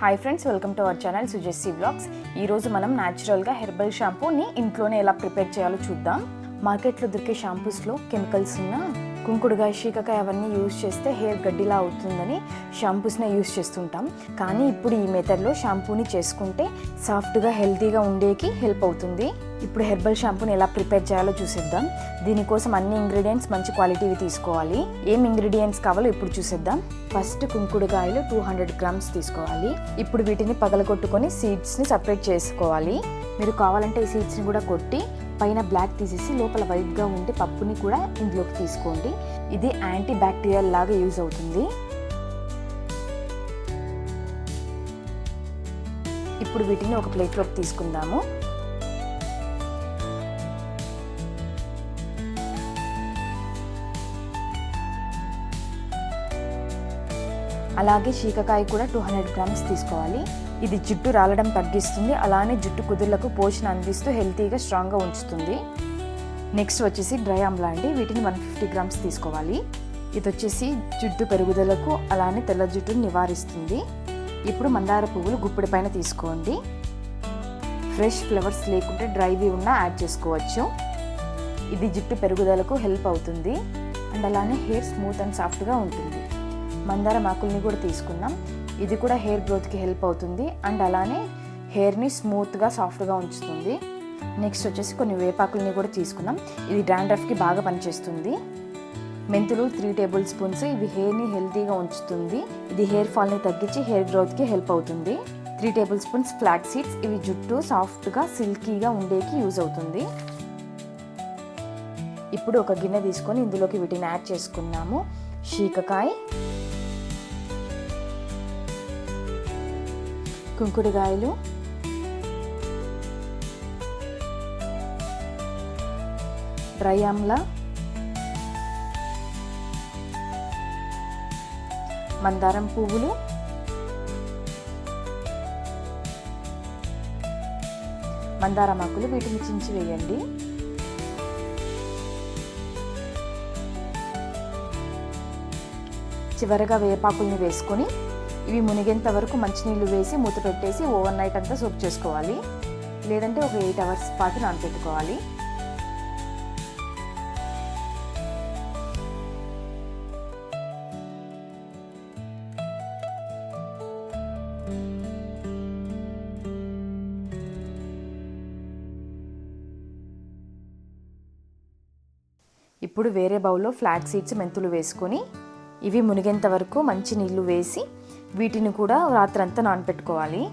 Hi friends welcome to our channel సుజెస్సీ blogs ఈరోజు మనం న్యాచురల్గా హెర్బల్ షాంపూని ఇంట్లోనే ఎలా ప్రిపేర్ చేయాలో చూద్దాం. మార్కెట్లో దొరికే షాంపూస్లో కెమికల్స్ ఉన్న కుంకుడుగా శీకకాయ అవన్నీ యూజ్ చేస్తే హెయిర్ గడ్డిలా అవుతుందని షాంపూస్నే యూజ్ చేస్తుంటాం. కానీ ఇప్పుడు ఈ మెథడ్లో షాంపూని చేసుకుంటే సాఫ్ట్గా హెల్తీగా ఉండేకి హెల్ప్ అవుతుంది. ఇప్పుడు హెర్బల్ షాంపూని ఎలా ప్రిపేర్ చేయాలో చూసేద్దాం. దీనికోసం అన్ని ఇంగ్రీడియంట్స్ మంచి క్వాలిటీవి తీసుకోవాలి. ఏం ఇంగ్రీడియంట్స్ కావాలో ఇప్పుడు చూసేద్దాం. ఫస్ట్ కుంకుడుగాయలు టూ హండ్రెడ్ గ్రామ్స్ తీసుకోవాలి. ఇప్పుడు వీటిని పగలగొట్టుకొని సీడ్స్ని సపరేట్ చేసుకోవాలి. మీరు కావాలంటే ఈ సీడ్స్ని కూడా కొట్టి పైన బ్లాక్ తీసేసి లోపల వైట్గా ఉండే పప్పుని కూడా ఇందులోకి తీసుకోండి. ఇది యాంటీ బ్యాక్టీరియల్ లాగా యూజ్ అవుతుంది. ఇప్పుడు వీటిని ఒక ప్లేట్లోకి తీసుకుందాము. అలాగే చీకకాయ కూడా టూ హండ్రెడ్ గ్రామ్స్ తీసుకోవాలి. ఇది జుట్టు రాలడం తగ్గిస్తుంది. అలానే జుట్టు కుదుర్లకు పోషణ అందిస్తూ హెల్తీగా స్ట్రాంగ్గా ఉంచుతుంది. నెక్స్ట్ వచ్చేసి డ్రై ఆమ్లా అండి. వీటిని వన్ ఫిఫ్టీ గ్రామ్స్ తీసుకోవాలి. ఇది వచ్చేసి జుట్టు పెరుగుదలకు అలానే తెల్ల జుట్టును నివారిస్తుంది. ఇప్పుడు మందార పువ్వులు గుప్పిడి పైన తీసుకోండి. ఫ్రెష్ ఫ్లవర్స్ లేకుంటే డ్రైవి ఉన్న యాడ్ చేసుకోవచ్చు. ఇది జుట్టు పెరుగుదలకు హెల్ప్ అవుతుంది. అండ్ అలానే హెయిర్ స్మూత్ అండ్ సాఫ్ట్గా ఉంటుంది. మందార ఆకుల్ని కూడా తీసుకున్నాం ఇది కూడా హెయిర్ గ్రోత్కి హెల్ప్ అవుతుంది. అండ్ అలానే హెయిర్ని స్మూత్గా సాఫ్ట్గా ఉంచుతుంది. నెక్స్ట్ వచ్చేసి కొన్ని వేపాకుల్ని కూడా తీసుకున్నాం ఇది డాండ్రఫ్కి బాగా పనిచేస్తుంది. మెంతులు త్రీ టేబుల్ స్పూన్స్ ఇవి హెయిర్ని హెల్తీగా ఉంచుతుంది. ఇది హెయిర్ ఫాల్ని తగ్గించి హెయిర్ గ్రోత్కి హెల్ప్ అవుతుంది. Three tablespoons flax seeds ఇవి జుట్టు సాఫ్ట్గా సిల్కీగా ఉండేకి యూజ్ అవుతుంది. ఇప్పుడు ఒక గిన్నె తీసుకొని ఇందులోకి వీటిని యాడ్ చేసుకున్నాము. శీకకాయ కుంకుడుగాయలు. డ్రై ఆమ్లా. మందారం పువ్వులు. మందారం ఆకులు వీటిని చించి వేయండి. చివరగా వేపాకుల్ని వేసుకొని ఇవి మునిగేంత వరకు మంచినీళ్ళు వేసి మూత పెట్టేసి ఓవర్ నైట్ అంతా సోప్ చేసుకోవాలి. లేదంటే ఒక ఎయిట్ అవర్స్ పాటు నానబెట్టుకోవాలి ఇప్పుడు వేరే బౌల్లో ఫ్లాట్ సీడ్స్ మెంతులు వేసుకొని ఇవి మునిగేంత వరకు మంచి నీళ్ళు వేసి వీటిని కూడా రాత్రంతా నానపెట్టుకోవాలి.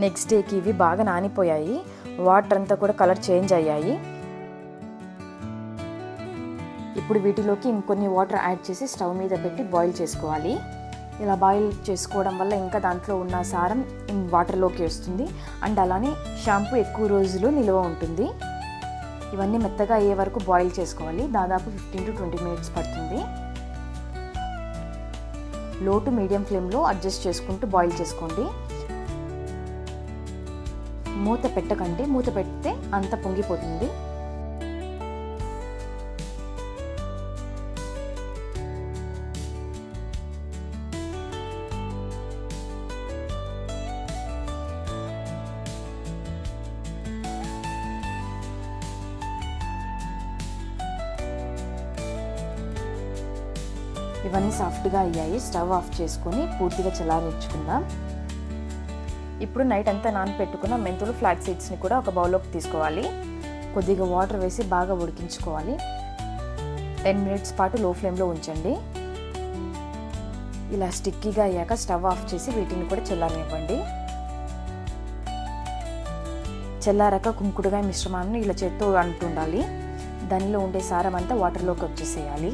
నెక్స్ట్ డేకి ఇవి బాగా నానిపోయాయి. వాటర్ అంతా కూడా కలర్ చేంజ్ అయ్యాయి. ఇప్పుడు వీటిలోకి ఇంకొన్ని వాటర్ యాడ్ చేసి స్టవ్ మీద పెట్టి బాయిల్ చేసుకోవాలి. ఇలా బాయిల్ చేసుకోవడం వల్ల ఇంకా దాంట్లో ఉన్న సారం వాటర్లోకి వస్తుంది. అండ్ అలానే షాంపూ ఎక్కువ రోజులు నిల్వ ఉంటుంది. ఇవన్నీ మెత్తగా అయ్యే వరకు బాయిల్ చేసుకోవాలి. దాదాపు ఫిఫ్టీన్ టు ట్వంటీ మినిట్స్ పడుతుంది. లో టు మీడియం ఫ్లేమ్లో అడ్జస్ట్ చేసుకుంటూ బాయిల్ చేసుకోండి. మూత పెట్టకండి. మూత పెడితే అంత పొంగిపోతుంది. ఇవన్నీ సాఫ్ట్గా అయ్యాయి. స్టవ్ ఆఫ్ చేసుకొని పూర్తిగా చల్లారించుకుందాం ఇప్పుడు నైట్ అంతా నానపెట్టుకున్న మెంతులు ఫ్లాట్ సీడ్స్ని కూడా ఒక బౌల్లోకి తీసుకోవాలి. కొద్దిగా వాటర్ వేసి బాగా ఉడికించుకోవాలి. టెన్ మినిట్స్ పాటు లో ఫ్లేమ్లో ఉంచండి. ఇలా స్టిక్కీగా అయ్యాక స్టవ్ ఆఫ్ చేసి వీటిని కూడా చల్లారనివ్వండి. చల్లారాక కుంకుడుగా మిశ్రమాన్ని ఇలా చేత్తో అంటుండాలి. దానిలో ఉండే సారం అంతా వాటర్లోకి వచ్చేసేయాలి.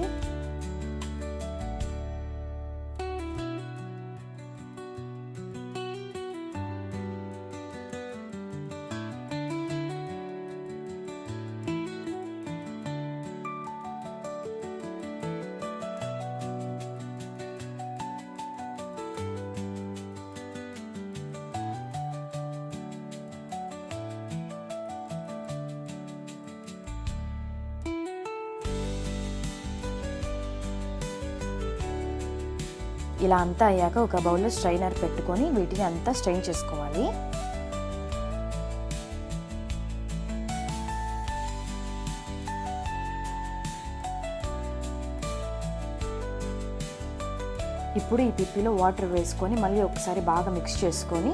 ఇలా అంతా అయ్యాక ఒక బౌల్లో స్ట్రైనర్ పెట్టుకొని వీటిని అంతా స్ట్రెయిన్ చేసుకోవాలి. ఇప్పుడు ఈ పిప్పిలో వాటర్ వేసుకొని మళ్ళీ ఒకసారి బాగా మిక్స్ చేసుకొని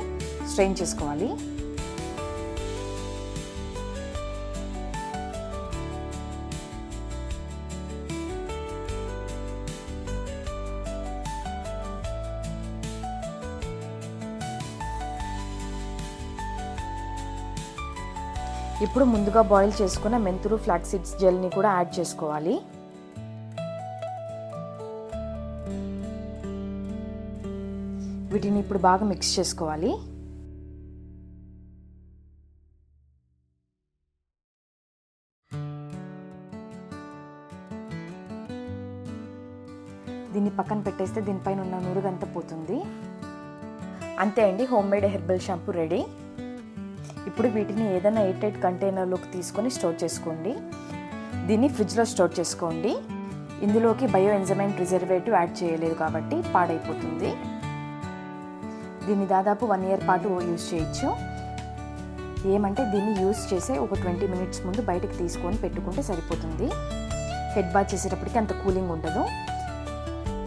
స్ట్రెయిన్ చేసుకోవాలి. ఇప్పుడు ముందుగా బాయిల్ చేసుకున్న మెంతులు ఫ్లాక్ సీడ్స్ జెల్ని కూడా యాడ్ చేసుకోవాలి. వీటిని ఇప్పుడు బాగా మిక్స్ చేసుకోవాలి. దీన్ని పక్కన పెట్టేస్తే దీనిపైన ఉన్న నురుగంతా పోతుంది. అంతే అండి home made herbal shampoo ready. ఇప్పుడు వీటిని ఏదైనా ఎయిట్ ఎయిట్ కంటైనర్లోకి తీసుకొని స్టోర్ చేసుకోండి. దీన్ని ఫ్రిడ్జ్లో స్టోర్ చేసుకోండి. ఇందులోకి బయో ఎంజమైన్ ప్రిజర్వేటివ్ యాడ్ చేయలేదు కాబట్టి పాడైపోతుంది. దీన్ని దాదాపు వన్ ఇయర్ పాటు యూజ్ చేయొచ్చు. ఏమంటే దీన్ని యూజ్ చేసే ఒక ట్వంటీ మినిట్స్ ముందు బయటకు తీసుకొని పెట్టుకుంటే సరిపోతుంది. హెడ్ బాత్ చేసేటప్పటికి అంత కూలింగ్ ఉండదు.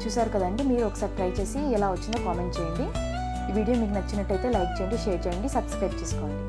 చూసారు కదండి మీరు ఒకసారి ట్రై చేసి ఎలా వచ్చిందో కామెంట్ చేయండి. ఈ వీడియో మీకు నచ్చినట్టయితే లైక్ చేయండి షేర్ చేయండి సబ్స్క్రైబ్ చేసుకోండి.